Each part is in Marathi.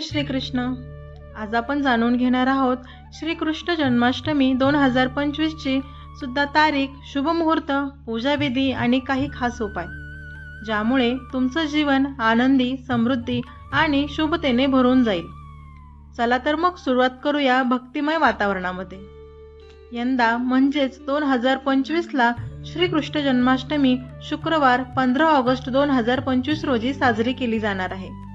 जय श्रीकृष्ण. आज आपण जाणून घेणार आहोत श्रीकृष्ण जन्माष्टमी दोन हजार पंचवीसची सुद्धा तारीख शुभ मुहूर्त पूजाविधी आणि काही खास उपाय. ज्यामुळे तुमचं जीवन आनंदी समृद्धी आणि शुभतेने भरून जाईल. चला तर मग सुरुवात करूया भक्तिमय वातावरणामध्ये. यंदा म्हणजेच दोन हजार पंचवीसला श्रीकृष्ण जन्माष्टमी शुक्रवार पंधरा ऑगस्ट दोन हजार पंचवीस रोजी साजरी केली जाणार आहे.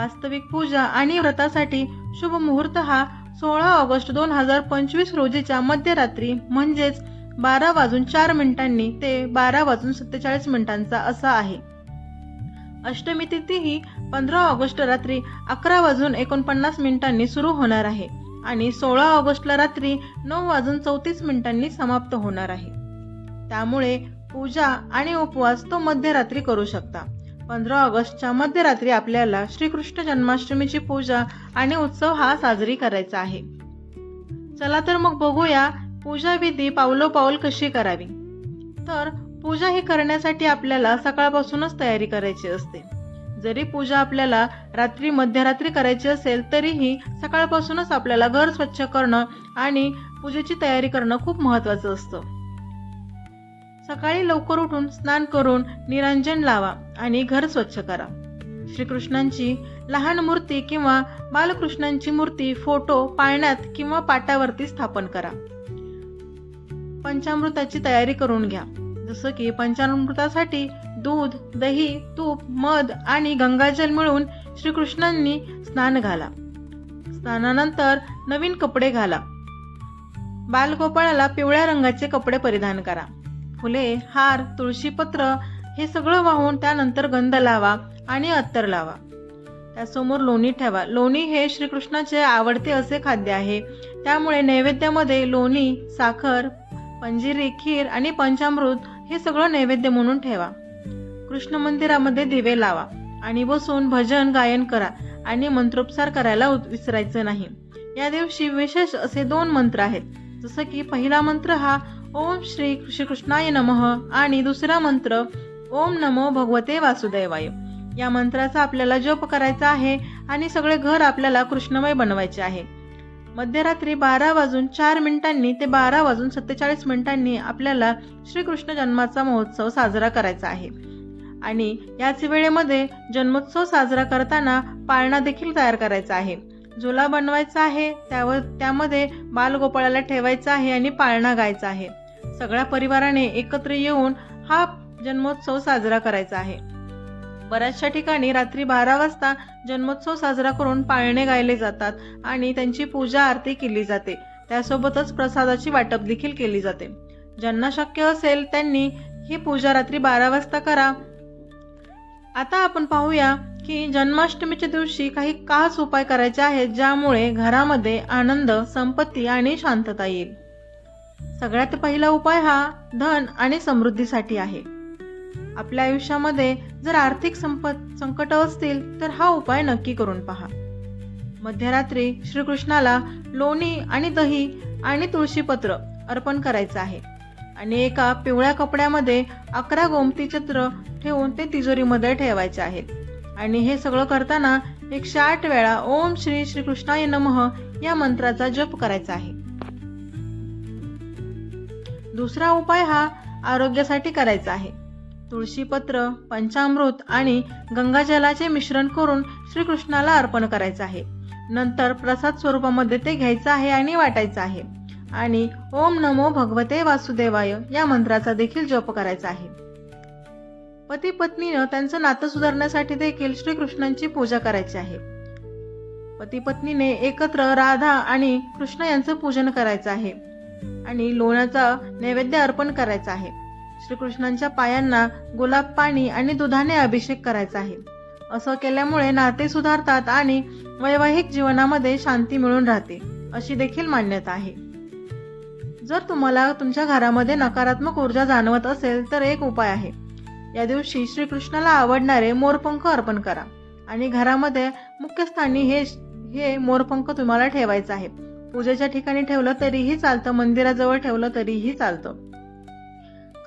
वास्तविक पूजा आणि व्रतासाठी शुभ मुहूर्त हा सोळा ऑगस्ट दोन हजार पंचवीस रोजीच्या मध्यरात्री म्हणजेच बारा वाजून चार मिनिटांनी ते बारा वाजून सत्तेचाळीस मिनिटांचा असा आहे. अष्टमी तिथी ही पंधरा ऑगस्ट रात्री अकरा वाजून एकोणपन्नास मिनिटांनी सुरू होणार आहे आणि सोळा ऑगस्टला रात्री नऊ वाजून चौतीस मिनिटांनी समाप्त होणार आहे. त्यामुळे पूजा आणि उपवास तो मध्यरात्री करू शकता. पंधरा ऑगस्टच्या मध्यरात्री आपल्याला श्रीकृष्ण जन्माष्टमीची पूजा आणि उत्सव हा साजरी करायचा आहे. चला तर मग बघूया पूजा विधी पावलोपाऊल कशी करावी. तर पूजा ही करण्यासाठी आपल्याला सकाळपासूनच तयारी करायची असते. जरी पूजा आपल्याला रात्री मध्यरात्री करायची असेल तरीही सकाळपासूनच आपल्याला घर स्वच्छ करणं आणि पूजेची तयारी करणं खूप महत्वाचं असतं. सकाळी लवकर उठून स्नान करून निरंजन लावा आणि घर स्वच्छ करा. श्रीकृष्णांची लहान मूर्ती किंवा बालकृष्णांची मूर्ती फोटो पाळण्यात किंवा पाटावरती स्थापन करा. पंचामृताची तयारी करून घ्या. जसं की पंचामृतासाठी दूध दही तूप मध आणि गंगाजल मिळून श्रीकृष्णांनी स्नान घाला. स्नानानंतर नवीन कपडे घाला. बालगोपाळाला पिवळ्या रंगाचे कपडे परिधान करा. फुले हार तुळशीपत्र हे सगळं वाहून त्यानंतर गंध लावा आणि अत्तर लावा. त्यासमोर लोणी ठेवा. लोणी हे श्रीकृष्णाचे आवडते असे खाद्य आहे. त्यामुळे नैवेद्यामध्ये लोणी साखर पंजिरी खीर आणि पंचामृत हे सगळं नैवेद्य म्हणून ठेवा. कृष्ण मंदिरामध्ये दिवे लावा आणि बसून भजन गायन करा आणि मंत्रोपसार करायला उत- विसरायचं नाही. या दिवशी विशेष असे दोन मंत्र आहेत. जसं की पहिला मंत्र हा ओम श्री श्रीकृष्णाय नमः. आणि दुसरा मंत्र ओम नमो भगवते वासुदेवाय. या मंत्राचा आपल्याला जप करायचा आहे आणि सगळे घर आपल्याला कृष्णमय बनवायचे आहे. मध्यरात्री बारा वाजून चार मिनिटांनी ते बारा वाजून सत्तेचाळीस मिनिटांनी आपल्याला श्रीकृष्ण जन्माचा महोत्सव साजरा करायचा आहे. आणि याच वेळेमध्ये जन्मोत्सव साजरा करताना पाळणा देखील तयार करायचा आहे. झुला बनवायचा आहे त्यावर त्यामध्ये बालगोपाळाला ठेवायचा आहे आणि पाळणा गायचा आहे. सगळ्या परिवाराने एकत्र येऊन हा जन्मोत्सव साजरा करायचा आहे. बऱ्याचशा ठिकाणी रात्री बारा वाजता जन्मोत्सव साजरा करून पाळणे गायले जातात आणि त्यांची पूजा आरती केली जाते. त्यासोबतच प्रसादाची वाटप देखील केली जाते. ज्यांना शक्य असेल त्यांनी ही पूजा रात्री बारा वाजता करा. आता आपण पाहूया की जन्माष्टमीच्या दिवशी काही खास उपाय करायचे आहेत ज्यामुळे घरामध्ये आनंद संपत्ती आणि शांतता येईल. सगळ्यात पहिला उपाय हा धन आणि समृद्धीसाठी आहे. आपल्या आयुष्यामध्ये जर आर्थिक संपत संकट असतील तर हा उपाय नक्की करून पहा. मध्यरात्री श्रीकृष्णाला लोणी आणि दही आणि तुळशीपत्र अर्पण करायचं आहे. आणि एका पिवळ्या कपड्यामध्ये अकरा गोमती चित्र ठेवून ते तिजोरीमध्ये ठेवायचे आहेत. आणि हे सगळं करताना एकशे आठ वेळा ओम श्री श्रीकृष्णाय नमः या मंत्राचा जप करायचा आहे. दुसरा उपाय हा आरोग्यासाठी करायचा आहे. तुळशीपत्र पंचामृत आणि गंगाजलाचे मिश्रण करून श्रीकृष्णाला अर्पण करायचं आहे. नंतर प्रसाद स्वरूपामध्ये ते घ्यायचं आहे आणि वाटायचं आहे. आणि ओम नमो भगवते वासुदेवाय या मंत्राचा देखील जप करायचा आहे. पती पत्नीनं त्यांचं नातं सुधारण्यासाठी देखील श्रीकृष्णांची पूजा करायची आहे. पती पत्नीने एकत्र राधा आणि कृष्ण यांचं पूजन करायचं आहे. आणि लोण्याचा नैवेद्य अर्पण करायचा आहे. श्रीकृष्णांच्या पायांना गुलाब पाणी आणि दुधाने अभिषेक करायचा आहे. असं केल्यामुळे नाते सुधारतात आणि वैवाहिक जीवनामध्ये शांती मिळून राहते अशी देखील मान्यता आहे. जर तुम्हाला तुमच्या घरामध्ये नकारात्मक ऊर्जा जाणवत असेल तर एक उपाय आहे. या दिवशी श्रीकृष्णाला आवडणारे मोरपंख अर्पण करा. आणि घरामध्ये मुख्य स्थानी हे हे मोरपंख तुम्हाला ठेवायचं आहे पूजेच्या ठिकाणी ठेवलं तरीही चालतं मंदिराजवळ ठेवलं तरीही चालतं.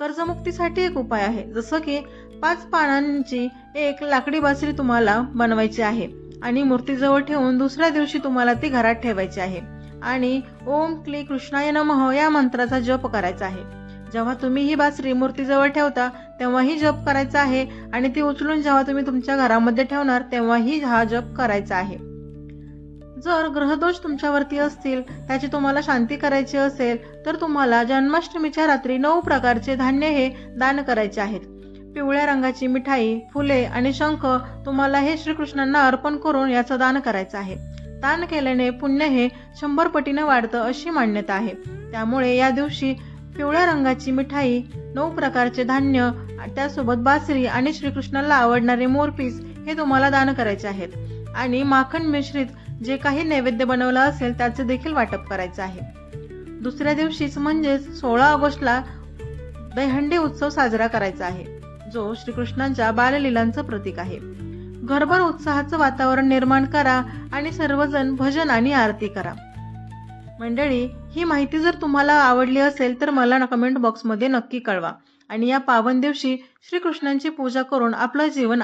कर्जमुक्तीसाठी एक उपाय आहे जसं की पाच पानांची एक लाकडी बासरी तुम्हाला बनवायची आहे आणि मूर्तीजवळ ठेवून दुसऱ्या दिवशी तुम्हाला ती घरात ठेवायची आहे. आणि ओम क्ली कृष्णाय नमः या मंत्राचा जप करायचा आहे. जेव्हा तुम्ही ही बासरी मूर्तीजवळ ठेवता तेव्हाही जप करायचा आहे आणि ती उचलून जेव्हा तुम्ही तुमच्या घरामध्ये ठेवणार तेव्हाही हा जप करायचा आहे. जर ग्रहदोष तुमच्यावरती असतील त्याची तुम्हाला शांती करायची असेल तर तुम्हाला जन्माष्टमीच्या रात्री नऊ प्रकारचे धान्य हे दान करायचे आहेत. पिवळ्या रंगाची मिठाई फुले आणि शंख तुम्हाला हे श्रीकृष्णांना अर्पण करून याचं दान करायचं आहे. दान केल्याने पुण्य हे शंभर पटीने वाढतं अशी मान्यता आहे. त्यामुळे या दिवशी पिवळ्या रंगाची मिठाई नऊ प्रकारचे धान्य त्यासोबत बासरी आणि श्रीकृष्णाला आवडणारे मोरपीस हे तुम्हाला दान करायचे आहेत. आणि माखण मिश्रित जे काही नैवेद्य बनवलं असेल त्याचे देखील वाटप करायचं आहे. दुसऱ्या दिवशीच म्हणजेच सोळा ऑगस्टला दहीहंडी उत्सव साजरा करायचा आहे जो श्रीकृष्णांच्या बाललीलांचं प्रतीक आहे. घरभर उत्साहाचं वातावरण निर्माण करा आणि सर्वजण भजन आणि आरती करा. मंडळी ही माहिती जर तुम्हाला आवडली असेल तर मला कमेंट बॉक्समध्ये नक्की कळवा आणि या पावन दिवशी श्रीकृष्णांची पूजा करून आपलं जीवन